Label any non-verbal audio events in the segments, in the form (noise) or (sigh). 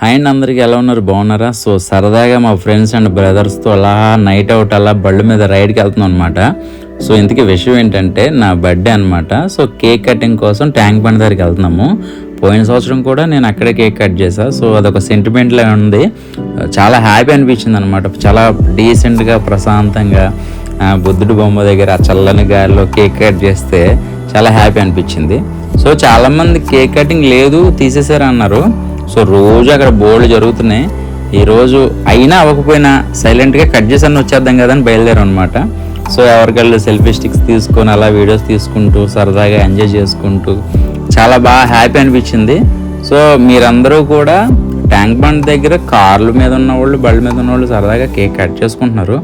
Hi and అందరికి ఎలా ఉన్నారు? బాగున్నారా? సో సరదాగా మా ఫ్రెండ్స్ అండ్ బ్రదర్స్తో అలా నైట్ అవుట్ అలా బళ్ళు మీద రైడ్కి వెళ్తున్నాం అనమాట సో ఇంతకీ విషయం ఏంటంటే నా బర్త్డే అనమాట సో కేక్ కటింగ్ కోసం ట్యాంక్ బండ్ దగ్గరికి వెళ్తున్నాము. పోయిన సంవత్సరం కూడా నేను అక్కడే కేక్ కట్ చేశాను సో అదొక సెంటిమెంట్లో ఉంది. చాలా హ్యాపీ అనిపించింది అనమాట చాలా డీసెంట్గా ప్రశాంతంగా బుద్ధుడు బొమ్మ దగ్గర చల్లని గాలిలో కేక్ కట్ చేస్తే చాలా హ్యాపీ అనిపించింది. సో చాలామంది కేక్ కటింగ్ లేదు తీసేసారు అన్నారు సో రోజు అక్కడ బోర్డు జరుగుతున్నాయి. ఈరోజు అయినా అవ్వకపోయినా సైలెంట్గా కట్ చేసాను వచ్చేద్దాం కదా అని బయలుదేరాం అనమాట సో ఎవరికళ్ళు సెల్ఫీ స్టిక్స్ తీసుకొని అలా వీడియోస్ తీసుకుంటూ సరదాగా ఎంజాయ్ చేసుకుంటూ చాలా బాగా హ్యాపీ అనిపించింది. సో మీరందరూ కూడా ట్యాంక్ బండ్ దగ్గర కార్ల మీద ఉన్న వాళ్ళు బళ్ళ మీద ఉన్న వాళ్ళు సరదాగా కేక్ కట్ చేసుకుంటున్నారు.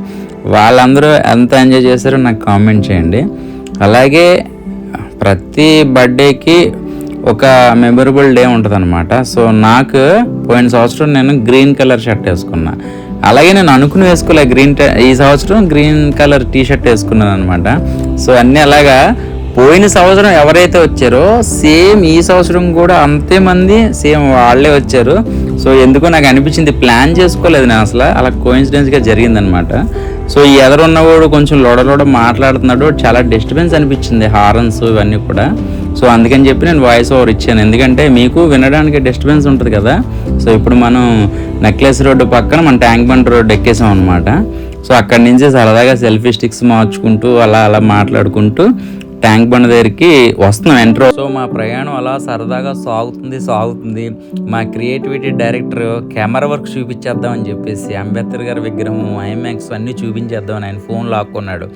వాళ్ళందరూ ఎంత ఎంజాయ్ చేశారో నాకు కామెంట్ చేయండి. అలాగే ప్రతి బర్త్డేకి ఒక మెమొరబుల్ డే ఉంటుంది అనమాట సో నాకు పోయిన సంవత్సరం నేను గ్రీన్ కలర్ షర్ట్ వేసుకున్నా. అలాగే నేను అనుకుని వేసుకోలే గ్రీన్ ఈ సంవత్సరం గ్రీన్ కలర్ టీ షర్ట్ వేసుకున్నాను అనమాట సో అన్నీ అలాగా పోయిన సంవత్సరం ఎవరైతే వచ్చారో సేమ్ ఈ సంవత్సరం కూడా అంతే మంది సేమ్ వాళ్ళే వచ్చారు. సో ఎందుకో నాకు అనిపించింది ప్లాన్ చేసుకోలేదు నేను అసలు. అలా కోయిన్సిడెన్స్గా జరిగిందనమాట సో ఈ ఎదరున్నవాడు కొంచెం లోడలోడ మాట్లాడుతున్నాడు. చాలా డిస్టర్బెన్స్ అనిపించింది హారన్స్ ఇవన్నీ కూడా. సో అందుకని చెప్పి నేను వాయిస్ ఓవర్ ఇచ్చాను. ఎందుకంటే మీకు వినడానికి డిస్టర్బెన్స్ ఉంటుంది కదా. సో ఇప్పుడు మనం నెక్లెస్ రోడ్డు పక్కన మన ట్యాంక్ బండ్ రోడ్డు ఎక్కేసాం అనమాట సో అక్కడి నుంచి సరదాగా సెల్ఫీ స్టిక్స్ మార్చుకుంటూ అలా అలా మాట్లాడుకుంటూ ట్యాంక్ బండ్ దగ్గరికి వస్తున్నాం ఎంటర్. సో మా ప్రయాణం అలా సరదాగా సాగుతుంది సాగుతుంది. మా క్రియేటివిటీ డైరెక్టర్ కెమెరా వర్క్ చూపించేద్దామని చెప్పేసి అంబేద్కర్ గారి విగ్రహం ఐమాక్స్ అన్నీ చూపించేద్దామని ఆయన ఫోన్ లాక్కున్నాడు.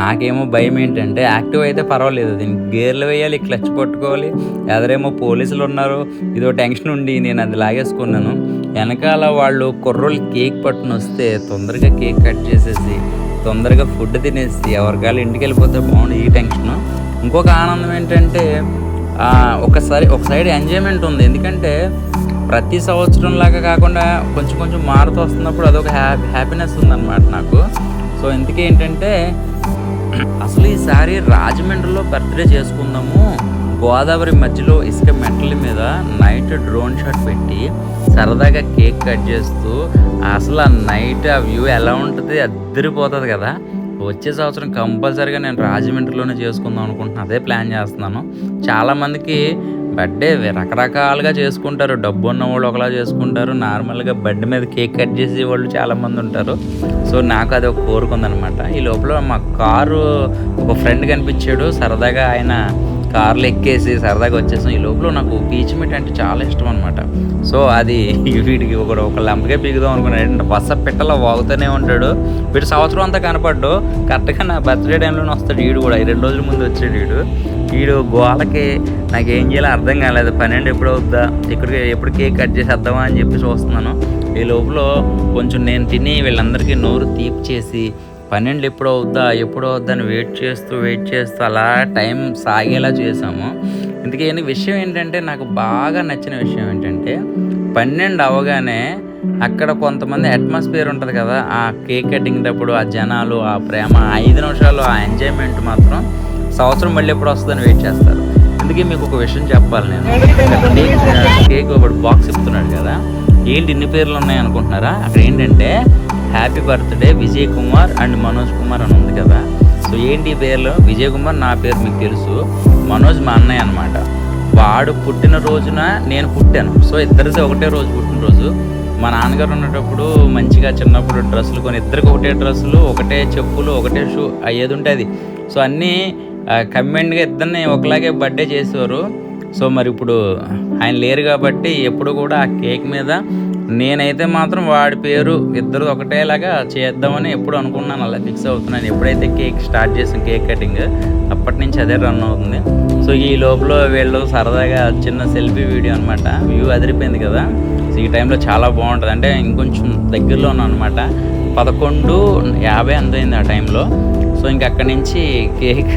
నాకేమో భయం ఏంటంటే యాక్టివ్ అయితే పర్వాలేదు. దీనికి గేర్లు వేయాలి క్లచ్ పట్టుకోవాలి ఎదరేమో పోలీసులు ఉన్నారు. ఇదో టెన్షన్ ఉండి నేను అది లాగేసుకున్నాను. వెనకాల వాళ్ళు కుర్రోళ్ళు కేక్ పట్టుని వస్తే తొందరగా కేక్ కట్ చేసేసి తొందరగా ఫుడ్ తినేసి ఎవరికాయలు ఇంటికి వెళ్ళిపోతే బాగుండు ఈ టెన్షన్. ఇంకొక ఆనందం ఏంటంటే ఒకసారి ఒక సైడ్ ఎంజాయ్మెంట్ ఉంది. ఎందుకంటే ప్రతి సంవత్సరం లాగా కాకుండా కొంచెం కొంచెం మారుతూ వస్తున్నప్పుడు అదొక హ్యాపీ హ్యాపీనెస్ ఉందన్నమాట నాకు. సో ఇందుకేంటంటే అసలు ఈసారి రాజమండ్రిలో బర్త్డే చేసుకుందాము. గోదావరి మధ్యలో ఇసుక మెట్ల మీద నైట్ డ్రోన్ షాట్ పెట్టి సరదాగా కేక్ కట్ చేస్తూ అసలు ఆ నైట్ ఆ వ్యూ ఎలా ఉంటుంది అద్దరిపోతుంది కదా. వచ్చే సంవత్సరం కంపల్సరీగా నేను రాజమండ్రిలోనే చేసుకుందాం అనుకుంటున్నాను అదే ప్లాన్ చేస్తున్నాను. చాలామందికి బర్త్డే రకరకాలుగా చేసుకుంటారు డబ్బు ఉన్న వాళ్ళు ఒకలా చేసుకుంటారు నార్మల్గా బర్త్డే మీద కేక్ కట్ చేసే వాళ్ళు చాలామంది ఉంటారు. సో నాకు అది ఒక కోరుకుందనమాట ఈ లోపల మా కారు ఒక ఫ్రెండ్ కనిపించాడు సరదాగా ఆయన కార్లు ఎక్కేసి సరదాగా వచ్చేసాం. ఈ లోపల నాకు పీచ్ మిట్ అంటే చాలా ఇష్టం అనమాట సో అది (laughs) వీడికి ఒక ఒక లంపగా పీగుదాం అనుకున్నాడు. బస్స పిట్టలో వాగుతూనే ఉంటాడు. వీడు సంవత్సరం అంతా కనపడ్డు. కరెక్ట్గా నా బర్త్డే టైంలోనే వస్తాడు వీడు కూడా. ఈ రెండు రోజుల ముందు వచ్చాడు వీడు. వీడు గోలకి నాకు ఏం చేయాలో అర్థం కాలేదు. పన్నెండు ఎప్పుడు అవుద్దా? ఇక్కడికి ఎప్పుడు కేక్ కట్ చేసేద్దామా అని చెప్పి చూస్తున్నాను ఈ లోపల కొంచెం నేను తిని వీళ్ళందరికీ నోరు తీపి చేసి పన్నెండు ఎప్పుడు అవుద్దా ఎప్పుడు అవుద్దని వెయిట్ చేస్తూ వెయిట్ చేస్తూ అలా టైం సాగేలా చేసాము ఇందుకే విషయం ఏంటంటే నాకు బాగా నచ్చిన విషయం ఏంటంటే పన్నెండు అవగానే అక్కడ కొంతమంది అట్మాస్ఫియర్ ఉంటుంది కదా ఆ కేక్ కటింగ్ అప్పుడు ఆ జనాలు ఆ ప్రేమ ఆ ఐదు నిమిషాలు ఆ ఎంజాయ్మెంట్ మాత్రం సంవత్సరం మళ్ళీ ఎప్పుడు వస్తుందని వెయిట్ చేస్తారు. అందుకే మీకు ఒక విషయం చెప్పాలి నేను. కేక్ కేక్ ఒకటి బాక్స్ ఇస్తున్నాడు కదా ఏంటి ఇన్ని పేర్లు ఉన్నాయి అనుకుంటున్నారా? అక్కడ ఏంటంటే happy birthday Vijay Kumar and Manoj Kumar అని ఉంది కదా. సో ఏంటి పేర్లు? విజయ్ కుమార్ నా పేరు మీకు తెలుసు. మనోజ్ మా అన్నయ్య అనమాట వాడు పుట్టిన రోజున నేను పుట్టాను. సో ఇద్దరిది ఒకటే రోజు పుట్టినరోజు. మా నాన్నగారు ఉన్నప్పుడు మంచిగా చిన్నప్పుడు డ్రెస్సులు కొని ఇద్దరికి ఒకటే డ్రెస్సులు ఒకటే చెప్పులు ఒకటే షూ అయ్యేది ఉంటుంది సో అన్నీ కమ్మెండ్గా ఇద్దరిని ఒకలాగే బర్త్డే చేసేవారు. సో మరి ఇప్పుడు ఆయన లేరు కాబట్టి ఎప్పుడు కూడా ఆ కేక్ మీద నేనైతే మాత్రం వాడి పేరు ఇద్దరు ఒకటేలాగా చేద్దామని ఎప్పుడు అనుకున్నాను. అలా ఫిక్స్ అవుతున్నాను. ఎప్పుడైతే కేక్ స్టార్ట్ చేసాం కేక్ కటింగ్ అప్పటి నుంచి అదే రన్ అవుతుంది. సో ఈ లోపల వీళ్ళు సరదాగా చిన్న సెల్ఫీ వీడియో అనమాట వ్యూ అదిరిపోయింది కదా. సో ఈ టైంలో చాలా బాగుంటుంది. అంటే ఇంకొంచెం దగ్గరలో ఉన్నాను అనమాట పదకొండు యాభై అంత అయింది ఆ టైంలో. సో ఇంక అక్కడి నుంచి కేక్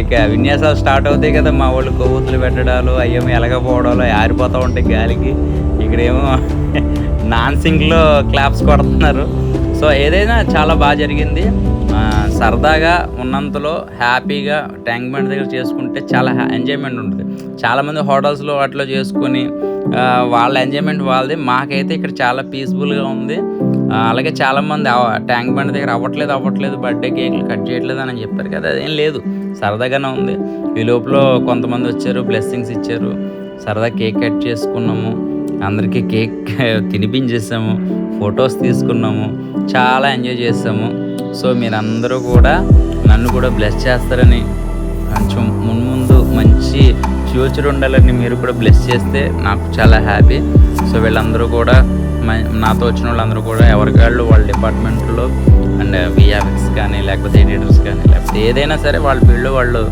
ఇక విన్యాసాలు స్టార్ట్ అవుతాయి కదా మా వాళ్ళు కొవ్వొత్తులు పెట్టడాలు అయ్యో ఎలగపోవడాలు ఆరిపోతూ ఉంటాయి గాలికి. ఇక్కడేమో (laughs) నాన్సింగ్లో క్లాప్స్ కొడుతున్నారు. సో ఏదైనా చాలా బాగా జరిగింది. సరదాగా ఉన్నంతలో హ్యాపీగా ట్యాంక్ బండ్ దగ్గర చేసుకుంటే చాలా ఎంజాయ్మెంట్ ఉంటుంది. చాలామంది హోటల్స్లో వాటిలో చేసుకొని వాళ్ళ ఎంజాయ్మెంట్ వాళ్ళది. మాకైతే ఇక్కడ చాలా పీస్ఫుల్గా ఉంది. అలాగే చాలామంది ట్యాంక్ బండ్ దగ్గర అవ్వట్లేదు అవ్వట్లేదు బర్త్డే కేకులు కట్ చేయట్లేదు అని చెప్పారు కదా అదేం లేదు. సరదాగానే ఉంది. ఈ లోపల కొంతమంది వచ్చారు బ్లెస్సింగ్స్ ఇచ్చారు. సరదా కేక్ కట్ చేసుకున్నాము. అందరికీ కేక్ (laughs) తినిపించేసాము. ఫొటోస్ తీసుకున్నాము. చాలా ఎంజాయ్ చేసాము. సో మీరందరూ కూడా నన్ను కూడా బ్లెస్ చేస్తారని కొంచెం మున్ముందు మంచి ఫ్యూచర్ ఉండాలని మీరు కూడా బ్లెస్ చేస్తే నాకు చాలా హ్యాపీ. సో వీళ్ళందరూ కూడా నాతో వచ్చిన వాళ్ళందరూ కూడా ఎవరికి వాళ్ళు వాళ్ళ డిపార్ట్మెంట్లో అండ్ విఎఫ్ఎక్స్ కానీ లేకపోతే ఎడిటర్స్ కానీ లేకపోతే ఏదైనా సరే వాళ్ళ ఫీల్డ్లో వాళ్ళు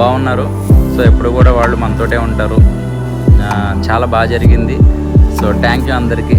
బాగున్నారు. సో ఎప్పుడు కూడా వాళ్ళు మనతోటే ఉంటారు. చాలా బాగా జరిగింది. సో థ్యాంక్ యూ అందరికీ.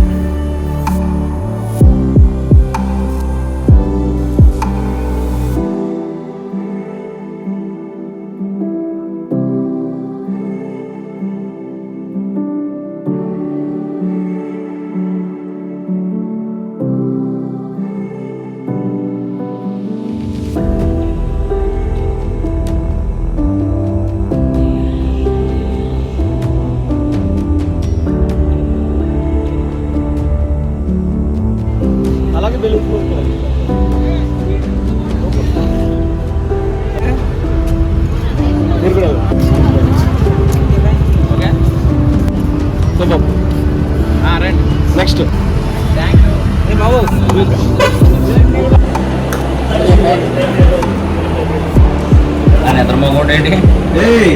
నెక్స్ట్ థ్యాంక్ యూ ఏ బాబు నిద్ర మొగోడేంటి ఏయ్